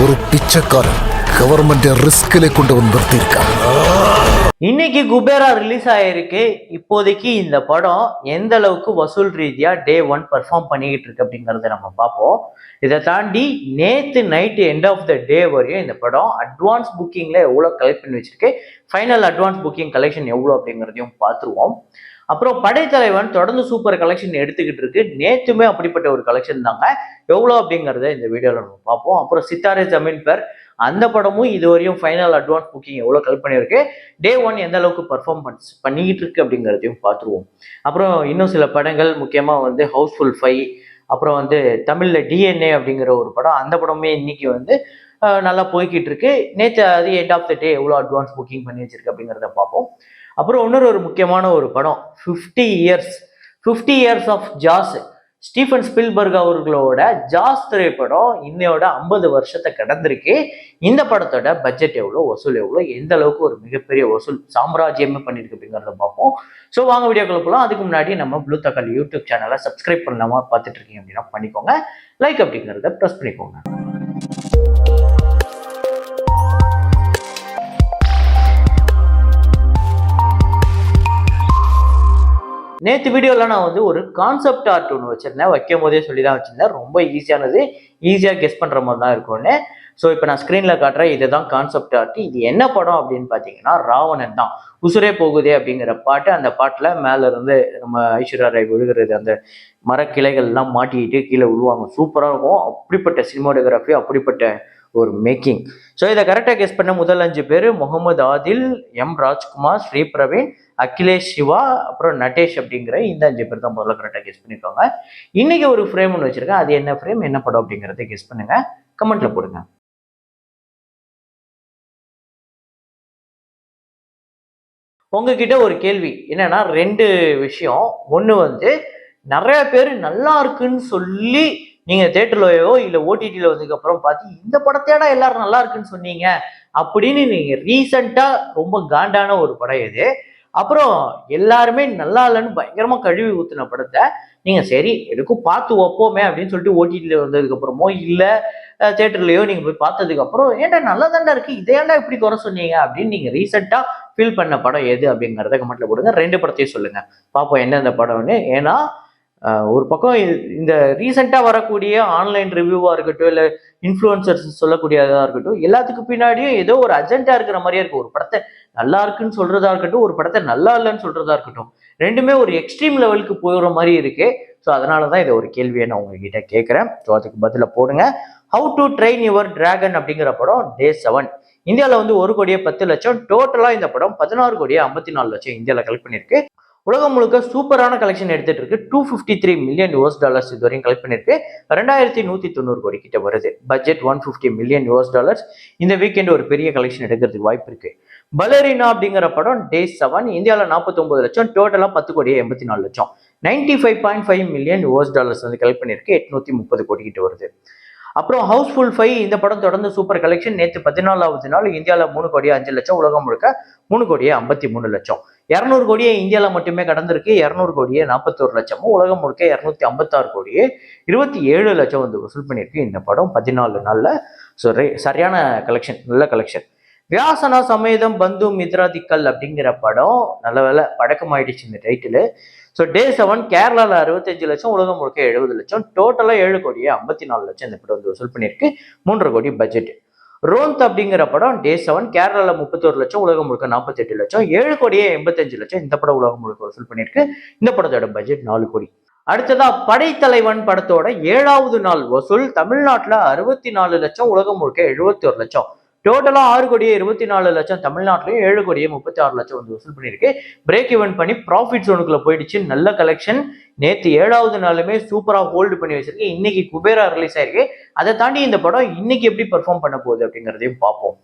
ஒரு பிச்சைக்காரன் கவர்மெண்ட் ரிஸ்கிலே கொண்டு வந்து நிறுத்தியிருக்கான். இன்னைக்கு குபேரா ரிலீஸ் ஆயிருக்கு. இப்போதைக்கு இந்த படம் எந்த அளவுக்கு வசூல் ரீதியா டே ஒன் பெர்ஃபார்ம் பண்ணிக்கிட்டு இருக்கு அப்படிங்கறத நம்ம பார்ப்போம். இதை தாண்டி நேத்து night end of the day வரையும் இந்த படம் அட்வான்ஸ் புக்கிங்ல எவ்வளவு கலெக்ட் பண்ணி வச்சிருக்கு? ஃபைனல் அட்வான்ஸ் புக்கிங் கலெக்ஷன் எவ்வளோ அப்படிங்கிறதையும் பார்த்துருவோம். அப்புறம் படைத்தலைவன் தொடர்ந்து சூப்பர் கலெக்ஷன் எடுத்துக்கிட்டு இருக்கு. நேற்றுமே அப்படிப்பட்ட ஒரு கலெக்ஷன் தாங்க. எவ்வளோ அப்படிங்கிறத இந்த வீடியோவில் நம்ம பார்ப்போம். அப்புறம் சித்தாரே ஜமீன் பர். அந்த படமும் இது வரையும் ஃபைனல் அட்வான்ஸ் புக்கிங் எவ்வளோ கலெக்ட் பண்ணியிருக்கு? டே ஒன் எந்த அளவுக்கு பர்ஃபார்மன்ஸ் பண்ணிக்கிட்டு இருக்கு அப்படிங்கிறதையும் பார்த்துருவோம். அப்புறம் இன்னும் சில படங்கள் முக்கியமாக வந்து ஹவுஸ்ஃபுல் ஃபைவ் அப்புறம் வந்து தமிழில் டிஎன்ஏ அப்படிங்கிற ஒரு படம். அந்த படமே இன்னைக்கு வந்து நல்லா போய்கிட்டு இருக்கு நேற்று அது எண்ட் ஆஃப் த டே எவ்வளோ அட்வான்ஸ் புக்கிங் பண்ணி வச்சிருக்கு அப்படிங்கிறத பார்ப்போம். அப்புறம் இன்னொரு ஒரு முக்கியமான ஒரு படம் fifty years fifty years of Jaws Steven Spielberg அவர்களோட ஜாஸ் திரைப்படம் இன்னையோட ஐம்பது வருஷத்தை கடந்திருக்கு. இந்த படத்தோட பட்ஜெட் எவ்வளோ வசூல் எவ்வளோ எந்த அளவுக்கு ஒரு மிகப்பெரிய வசூல் சாம்ராஜ்யமே பண்ணியிருக்கு அப்படிங்கிறத பார்ப்போம். ஸோ வாங்க வீடியோக்குள்ள போகலாம் அதுக்கு முன்னாடி நம்ம ப்ளூ தக்காளி யூடியூப் சேனலை சப்ஸ்கிரைப் பண்ணலாமா? பார்த்துட்டு இருக்கீங்க அப்படின்னா பண்ணிக்கோங்க. லைக் அப்படிங்கிறத ப்ரெஸ் பண்ணிக்கோங்க. நேற்று வீடியோவில் நான் வந்து ஒரு கான்செப்ட் ஆர்ட் ஒன்று வச்சிருந்தேன். வைக்கும் போதே சொல்லி தான் வச்சிருந்தேன். ரொம்ப ஈஸியானது ஈஸியாக கெஸ் பண்ணுற மாதிரி தான் இருக்கும்னு. ஸோ இப்போ நான் ஸ்க்ரீனில் காட்டுறேன். இதுதான் கான்செப்ட் ஆர்ட் இது என்ன படம் அப்படின்னு பார்த்தீங்கன்னா ராவணன் தான். உசுரே போகுதே அப்படிங்கிற பாட்டு அந்த பாட்டில் மேலே இருந்து நம்ம ஐஸ்வர்யா ராய் விழுகிறது அந்த மரக்கிளைகள்லாம் மாட்டிக்கிட்டு கீழே விழுவாங்க சூப்பராக இருக்கும். அப்படிப்பட்ட சினிமாட்டோகிராஃபி அப்படிப்பட்ட ஒரு மேக்கிங் ஸோ இதை கரெக்டாக கெஸ் பண்ண முதல் அஞ்சு பேர் முகமது ஆதில் எம் ராஜ்குமார் ஸ்ரீ பிரவீன் அகிலேஷ் சிவா அப்புறம் நட்டேஷ் அப்படிங்கிற இந்த அஞ்சு பேர் தான் முதல்ல கரெக்டாக கெஸ் பண்ணியிருக்காங்க இன்னைக்கு ஒரு ஃப்ரேம் ஒன்று வச்சுருக்கேன். அது என்ன ஃப்ரேம் என்ன படம் அப்படிங்கிறத கெஸ் பண்ணுங்க. கமெண்ட்ல போடுங்க. உங்ககிட்ட ஒரு கேள்வி. என்னன்னா ரெண்டு விஷயம். ஒன்று வந்து நிறைய பேர் நல்லா இருக்குன்னு சொல்லி நீங்கள் தேட்டர்லயோ இல்லை ஓடிடியில் வந்ததுக்கப்புறம் பார்த்து இந்த படத்தையாடா எல்லாரும் நல்லா இருக்குன்னு சொன்னீங்க அப்படின்னு நீங்கள் ரீசண்டாக ரொம்ப காண்டான ஒரு படம் இது. அப்புறம் எல்லாருமே நல்லா இல்லைன்னு பயங்கரமாக கழுவி ஊற்றின படத்தை நீங்கள் சரி எதுக்கும் பார்த்து வைப்போமே அப்படின்னு சொல்லிட்டு ஓடிடியில் வந்ததுக்கப்புறமோ இல்லை தேட்டர்லையோ நீங்கள் போய் பார்த்ததுக்கப்புறம் ஏன்டா நல்லா தாண்டா இருக்குது இதையாண்டா இப்படி குறை சொன்னீங்க அப்படின்னு நீங்கள் ரீசெண்டாக ஃபீல் பண்ண படம் எது அப்படிங்கிறத கமெண்ட்டில் போடுங்க. ரெண்டு படத்தையும் சொல்லுங்கள் பார்ப்போம் எந்தெந்த படம்னு. ஏன்னா ஒரு பக்கம் இந்த ரீசெண்டாக வரக்கூடிய ஆன்லைன் ரிவ்யூவாக இருக்கட்டும் இல்லை இன்ஃப்ளூயன்சர்ஸ் சொல்லக்கூடியதாக இருக்கட்டும் எல்லாத்துக்கு பின்னாடியும் ஏதோ ஒரு அஜெண்டா இருக்கிற மாதிரியே இருக்கும் ஒரு படத்தை நல்லா இருக்குன்னு சொல்றதா இருக்கட்டும் ஒரு படத்தை நல்லா இல்லைன்னு சொல்றதா இருக்கட்டும் ரெண்டுமே ஒரு எக்ஸ்ட்ரீம் லெவலுக்கு போகிற மாதிரி இருக்கு. ஸோ அதனால தான் இதை ஒரு கேள்வியை நான் உங்ககிட்ட கேட்குறேன். ஸோ அதுக்கு பதிலாக போடுங்க. How to train your dragon அப்படிங்கிற படம் டே செவன் இந்தியாவில் வந்து ஒரு கோடியே பத்து லட்சம். டோட்டலாக இந்த படம் பதினாறு கோடியே ஐம்பத்தி நாலு லட்சம் இந்தியாவில் கலெக்ட் பண்ணியிருக்கு. உலகம் முழுக்க சூப்பரான கலெக்ஷன் எடுத்துட்டு இருக்கு two fifty three million US dollars இது வரையும் கலெக்ட் பண்ணிருக்கு. ரெண்டாயிரத்தி நூற்றி தொண்ணூறு கோடி கிட்ட வருது budget one fifty million US dollars இந்த வீக்கெண்ட் ஒரு பெரிய கலெக்ஷன் எடுக்கிறதுக்கு வாய்ப்பு இருக்கு. பலரினா அப்படிங்கிற படம் டே செவன் இந்தியாவில் நாற்பத்தொம்பது லட்சம் டோட்டலாக பத்து கோடியே எண்பத்தி நாலு லட்சம். Ninety five point five million US dollars வந்து கலெக்ட் பண்ணியிருக்கு எட்நூத்தி முப்பது கோடி கிட்ட வருது. அப்புறம் ஹவுஸ்ஃபுல் ஃபைவ் இந்த படம் தொடர்ந்து சூப்பர் கலெக்ஷன் நேற்று பதினாலாவது நாள் இந்தியாவில் மூணு கோடியே அஞ்சு லட்சம் உலகம் முழுக்க மூணு கோடியே ஐம்பத்தி மூணு லட்சம். இரநூறு கோடியே இந்தியாவில் மட்டுமே கடந்திருக்கு. இரநூறு கோடியே நாற்பத்தோரு லட்சமும். உலகம் முழுக்க இரநூத்தி ஐம்பத்தாறு கோடியே இருபத்தி ஏழு லட்சம் வந்து வசூல் பண்ணியிருக்கு. இந்த படம் பதினாலு நாளில். ஸோ சரியான கலெக்ஷன் நல்ல கலெக்ஷன் வியாசனா சமேதம் பந்து மித்ராதிக்கல் அப்படிங்கிற படம் நல்ல வேலை பழக்கமாயிடுச்சு இந்த டைட்டில் ஸோ டே செவன் கேரளாவில் அறுபத்தஞ்சு லட்சம் உலகம் முழுக்க எழுபது லட்சம். டோட்டலாக ஏழு கோடியே ஐம்பத்தி நாலு லட்சம் இந்த படம் வந்து வசூல் பண்ணியிருக்கு. மூன்றரை கோடி பட்ஜெட் ரோந்த் அப்படிங்கிற படம் டே செவன் கேரளாவில் முப்பத்தோரு லட்சம் உலகம் முழுக்க நாற்பத்தெட்டு லட்சம் ஏழு கோடியே எண்பத்தஞ்சு லட்சம் இந்த படம் உலகம் முழுக்க வசூல் பண்ணியிருக்கு. இந்த படத்தோட பட்ஜெட் நாலு கோடி. அடுத்ததா படைத்தலைவன் படத்தோட ஏழாவது நாள் வசூல் தமிழ்நாட்டில் அறுபத்தி நாலு லட்சம் உலகம் முழுக்க எழுபத்தி ஒரு லட்சம் டோட்டலா ஆறு கோடியே இருபத்தி நாலு லட்சம் தமிழ்நாட்டிலையும் ஏழு கோடியே முப்பத்தி ஆறு லட்சம் வந்து வசூல் பண்ணியிருக்கு. பிரேக் ஈவன் பண்ணி ப்ராஃபிட் ஜோனுக்குள்ள போயிடுச்சு நல்ல கலெக்ஷன் நேற்று ஏழாவது நாளுமே சூப்பராக ஹோல்டு பண்ணி வச்சிருக்கு இன்னைக்கு குபேரா ரிலீஸ் ஆயிருக்கு. அதை தாண்டி இந்த படம் இன்னைக்கு எப்படி பெர்ஃபார்ம் பண்ண போகுது அப்படிங்கிறதையும் பார்ப்போம்.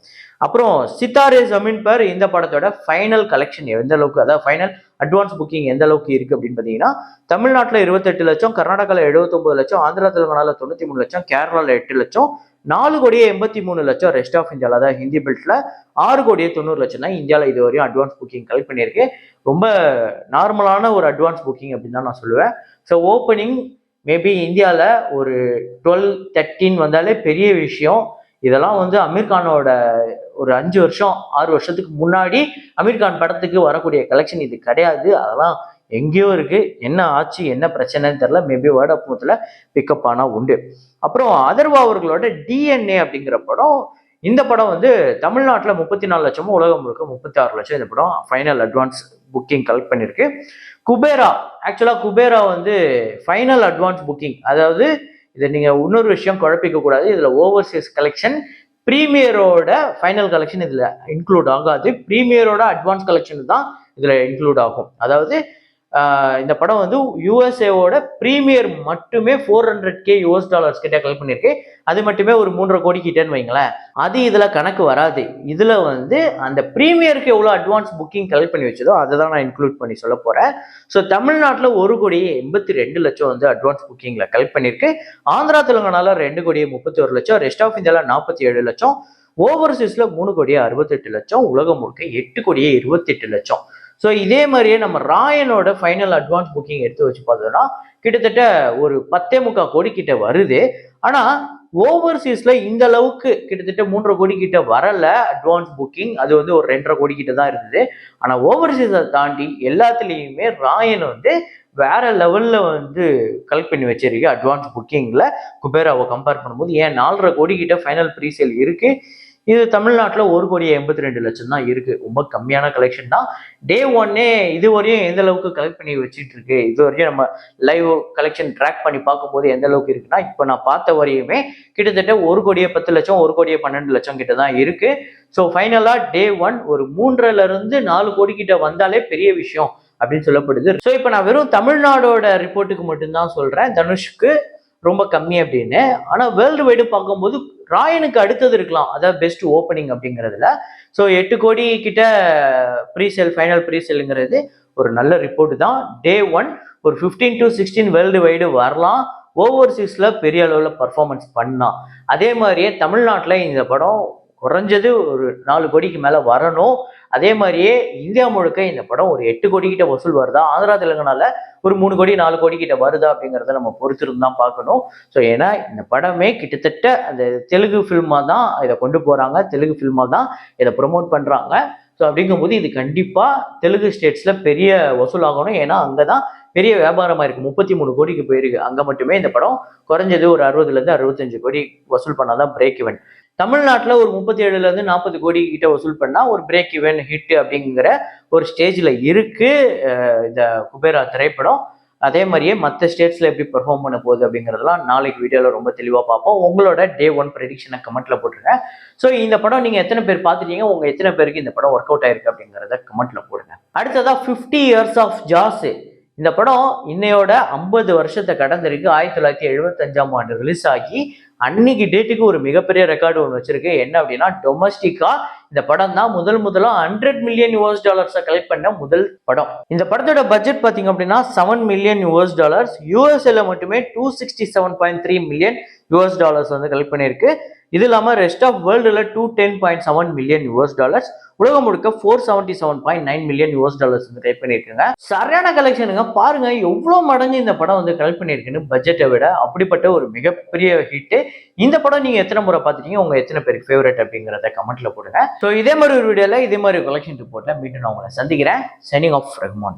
அப்புறம் சித்தாரே ஜமீன் பர் இந்த படத்தோட ஃபைனல் கலெக்ஷன் எந்த அளவுக்கு அதாவது ஃபைனல் அட்வான்ஸ் புக்கிங் எந்த அளவுக்கு இருக்கு அப்படின்னு பார்த்தீங்கன்னா தமிழ்நாட்டில் இருபத்தெட்டு லட்சம் கர்நாடகாவில் எழுபத்தொம்பது லட்சம் ஆந்திரா தெலுங்கானாவில் தொண்ணூற்றி மூணு லட்சம் கேரளாவில் எட்டு லட்சம் நாலு கோடியே எண்பத்தி மூணு லட்சம் ரெஸ்ட் ஆஃப் இந்தியாவில் அதாவது ஹிந்தி பெல்ட்டில் ஆறு கோடியே தொண்ணூறு லட்சம் தான் இந்தியாவில் இது வரையும் அட்வான்ஸ் புக்கிங் கலெக்ட் பண்ணியிருக்கு. ரொம்ப நார்மலான ஒரு அட்வான்ஸ் புக்கிங் அப்படின்னு தான் நான் சொல்லுவேன். ஸோ ஓப்பனிங் மேபி இந்தியாவில் ஒரு டுவெல் தேர்ட்டின் வந்தாலே பெரிய விஷயம். இதெல்லாம் வந்து அமீர்கானோட ஒரு அஞ்சு வருஷம் ஆறு வருஷத்துக்கு முன்னாடி அமீர்கான் படத்துக்கு வரக்கூடிய கலெக்ஷன் இது கிடையாது. அதெல்லாம் எங்கேயோ இருக்கு. என்ன ஆச்சு என்ன பிரச்சனைன்னு தெரியல. மேபி வேர்ட் ஆஃப் மவுத்தில் பிக்கப் ஆனால் உண்டு. அப்புறம் அதர்வா அவர்களோட டிஎன்ஏ அப்படிங்கிற படம் இந்த படம் வந்து தமிழ்நாட்டில் முப்பத்தி நாலு லட்சமும் உலகம் முழுக்க முப்பத்தி ஆறு லட்சம் இந்த படம் ஃபைனல் அட்வான்ஸ் புக்கிங் கலெக்ட் பண்ணியிருக்கு குபேரா ஆக்சுவலாக குபேரா வந்து ஃபைனல் அட்வான்ஸ் புக்கிங் அதாவது இதை நீங்கள் இன்னொரு விஷயம் குழப்பிக்க கூடாது. இதில் ஓவர்சீஸ் கலெக்ஷன் ப்ரீமியரோட ஃபைனல் கலெக்ஷன் இதில் இன்க்ளூட் ஆகாது. ப்ரீமியரோட அட்வான்ஸ் கலெக்ஷன் தான் இதில் இன்க்ளூட் ஆகும். அதாவது இந்த படம் வந்து யூஎஸ்ஏவோட ப்ரீமியர் மட்டுமே four hundred K US dollars கிட்ட கலெக்ட் பண்ணியிருக்கு. அது மட்டுமே ஒரு மூன்றரை கோடி கிட்டேன்னு வைங்களேன். அது இதில் கணக்கு வராது. இதில் வந்து அந்த ப்ரீமியருக்கு எவ்வளோ அட்வான்ஸ் புக்கிங் கலெக்ட் பண்ணி வச்சதோ அதை தான் நான் இன்க்ளூட் பண்ணி சொல்ல போகிறேன் ஸோ தமிழ்நாட்டில் ஒரு கோடியே எண்பத்தி ரெண்டு லட்சம் வந்து அட்வான்ஸ் புக்கிங்கில் கலெக்ட் பண்ணியிருக்கு. ஆந்திரா தெலுங்கானால ரெண்டு கோடியே முப்பத்தி ஒரு லட்சம். ரெஸ்ட் ஆஃப் இந்தியாவில் நாற்பத்தி ஏழு லட்சம். ஓவர்சீஸில் மூணு கோடியே அறுபத்தெட்டு லட்சம். உலகம் முழுக்க எட்டு கோடியே இருபத்தெட்டு லட்சம். ஸோ இதே மாதிரியே நம்ம ராயனோட ஃபைனல் அட்வான்ஸ் புக்கிங் எடுத்து வச்சு பார்த்தோம்னா கிட்டத்தட்ட ஒரு பத்தே முக்கால் கோடி கிட்ட வருது. ஆனால் ஓவர்சீஸில் இந்த அளவுக்கு கிட்டத்தட்ட மூன்றரை கோடி கிட்ட வரல அட்வான்ஸ் புக்கிங் அது வந்து ஒரு ரெண்டரை கோடி கிட்ட தான் இருந்தது. ஆனால் ஓவர்சீஸை தாண்டி எல்லாத்துலேயுமே ராயன் வந்து வேற லெவலில் வந்து கலெக்ட் பண்ணி வச்சிருக்கு அட்வான்ஸ் புக்கிங்கில் குபேராவை கம்பேர் பண்ணும்போது ஏன் நாலரை கோடி கிட்ட ஃபைனல் ப்ரீசேல் இருக்குது இது தமிழ்நாட்டில் ஒரு கோடி எண்பத்தி ரெண்டு லட்சம் தான் இருக்குது ரொம்ப கம்மியான கலெக்ஷன் தான். டே ஒன்னே இது வரையும் எந்த அளவுக்கு கலெக்ட் பண்ணி வச்சுட்டு இருக்கு? இது வரையும் நம்ம லைவ் கலெக்ஷன் ட்ராக் பண்ணி பார்க்கும்போது எந்த அளவுக்கு இருக்குன்னா இப்போ நான் பார்த்த வரையுமே கிட்டத்தட்ட ஒரு கோடியே பத்து லட்சம் ஒரு கோடியே பன்னெண்டு லட்சம் கிட்ட தான் இருக்கு. ஸோ ஃபைனலாக டே ஒன் ஒரு மூன்றரை இருந்து நாலு கோடி கிட்ட வந்தாலே பெரிய விஷயம் அப்படின்னு சொல்லப்படுது. ஸோ இப்போ நான் வெறும் தமிழ்நாடோட ரிப்போர்ட்டுக்கு மட்டும்தான் சொல்றேன். தனுஷ்க்கு ரொம்ப கம்மி அப்படின்னு. ஆனால் வேர்ல்டு வைடு பார்க்கும்போது ராயனுக்கு அடுத்தது இருக்கலாம். அதாவது பெஸ்ட் ஓப்பனிங் அப்படிங்கிறதுல. ஸோ எட்டு கோடி கிட்ட ப்ரீசேல் ஃபைனல் ப்ரீசேலுங்கிறது ஒரு நல்ல ரிப்போர்ட் தான். டே ஒன் ஒரு fifteen to sixteen worldwide வரலாம். ஓவர் சிக்ஸில் பெரிய அளவில் பர்ஃபார்மன்ஸ் பண்ணலாம் அதே மாதிரியே தமிழ்நாட்டில் இந்த படம் குறைஞ்சது ஒரு நாலு கோடிக்கு மேலே வரணும். அதே மாதிரியே இந்தியா முழுக்க இந்த படம் ஒரு எட்டு கோடி கிட்ட வசூல் வருதா? ஆந்திரா தெலுங்கானால ஒரு மூணு கோடி நாலு கோடி கிட்ட வருதா அப்படிங்கிறத நம்ம பொறுத்திருந்து தான் பார்க்கணும். ஸோ ஏன்னா இந்த படமே கிட்டத்தட்ட அந்த தெலுங்கு ஃபில்மாக தான் இதை கொண்டு போகிறாங்க தெலுங்கு ஃபில்மாக தான் இதை ப்ரொமோட் பண்ணுறாங்க ஸோ அப்படிங்கும்போது இது கண்டிப்பாக தெலுங்கு ஸ்டேட்ஸில் பெரிய வசூல் ஆகணும். ஏன்னா அங்கே தான் பெரிய வியாபாரமாக இருக்குது முப்பத்தி மூணு கோடிக்கு போயிருக்கு. அங்கே மட்டுமே இந்த படம் குறைஞ்சது ஒரு அறுபதுலேருந்து அறுபத்தஞ்சு கோடி வசூல் பண்ணால் தான் பிரேக் இவன் தமிழ்நாட்டில் ஒரு முப்பத்தி ஏழுலேருந்து நாற்பது கோடி கிட்ட வசூல் பண்ணால் ஒரு பிரேக் இவன் ஹிட் அப்படிங்கிற ஒரு ஸ்டேஜில் இருக்கு இந்த குபேரா திரைப்படம். அதே மாதிரியே மற்ற ஸ்டேட்ஸில் எப்படி பெர்ஃபார்ம் பண்ண போகுது அப்படிங்கிறதெல்லாம் நாளைக்கு வீடியோவில் ரொம்ப தெளிவாக பார்ப்போம். உங்களோட டே ஒன் ப்ரெடிக்ஷனை கமெண்ட்டில் போட்டுருங்க. ஸோ இந்த படம் நீங்கள் எத்தனை பேர் பார்த்துட்டீங்க? உங்கள் எத்தனை பேருக்கு இந்த படம் ஒர்க் அவுட் ஆயிருக்கு அப்படிங்கிறத கமெண்ட்டில் போடுங்க. அடுத்ததாக ஃபிஃப்டி இயர்ஸ் ஆஃப் ஜாஸ் இந்த படம் இன்னையோட ஐம்பது வருஷத்தை கடந்திருக்கு. ஆயிரத்தி தொள்ளாயிரத்தி எழுபத்தஞ்சாம் ஆண்டு ரிலீஸ் ஆகி அன்னைக்கு டேட்டுக்கு ஒரு மிகப்பெரிய ரெக்கார்டு ஒன்று வச்சிருக்கு. என்ன அப்படின்னா டொமஸ்டிக்கா இந்த படம் தான் முதல் முதலா ஹண்ட்ரட் மில்லியன் யூஎஸ் டாலர்ஸை கலெக்ட் பண்ண முதல் படம். இந்த படத்தோட பட்ஜெட் பார்த்தீங்க அப்படின்னா செவன் மில்லியன் யூஎஸ் டாலர்ஸ் யூஎஸ்ஏல மட்டுமே two sixty seven point three million US dollars வந்து கலெக்ட் பண்ணியிருக்கு. இது இல்லாமல் ரெஸ்ட் ஆஃப் வேர்ல்டில் two ten point seven million US dollars உலகம் முழுக்க four seventy seven point nine million US dollars வந்து கலெக்ட் பண்ணியிருக்காங்க. சரியான கலெக்ஷனுங்க பாருங்க எவ்வளோ மடங்கு இந்த படம் வந்து கலெக்ட் பண்ணியிருக்குன்னு பட்ஜெட்டை விட அப்படிப்பட்ட ஒரு மிகப்பெரிய ஹிட்டு இந்த படம் நீங்க எத்தனை முறை பார்த்துட்டீங்க? உங்க எத்தனை பேருக்கு ஃபேவரட் அப்படிங்கிறத கமெண்ட்ல போடுங்க. ஸோ இதே மாதிரி ஒரு வீடியோல இதே மாதிரி கலெக்ஷன் ரிப்போர்ட்ல மீண்டும் நான் உங்களை சந்திக்கிறேன். Signing off Rahman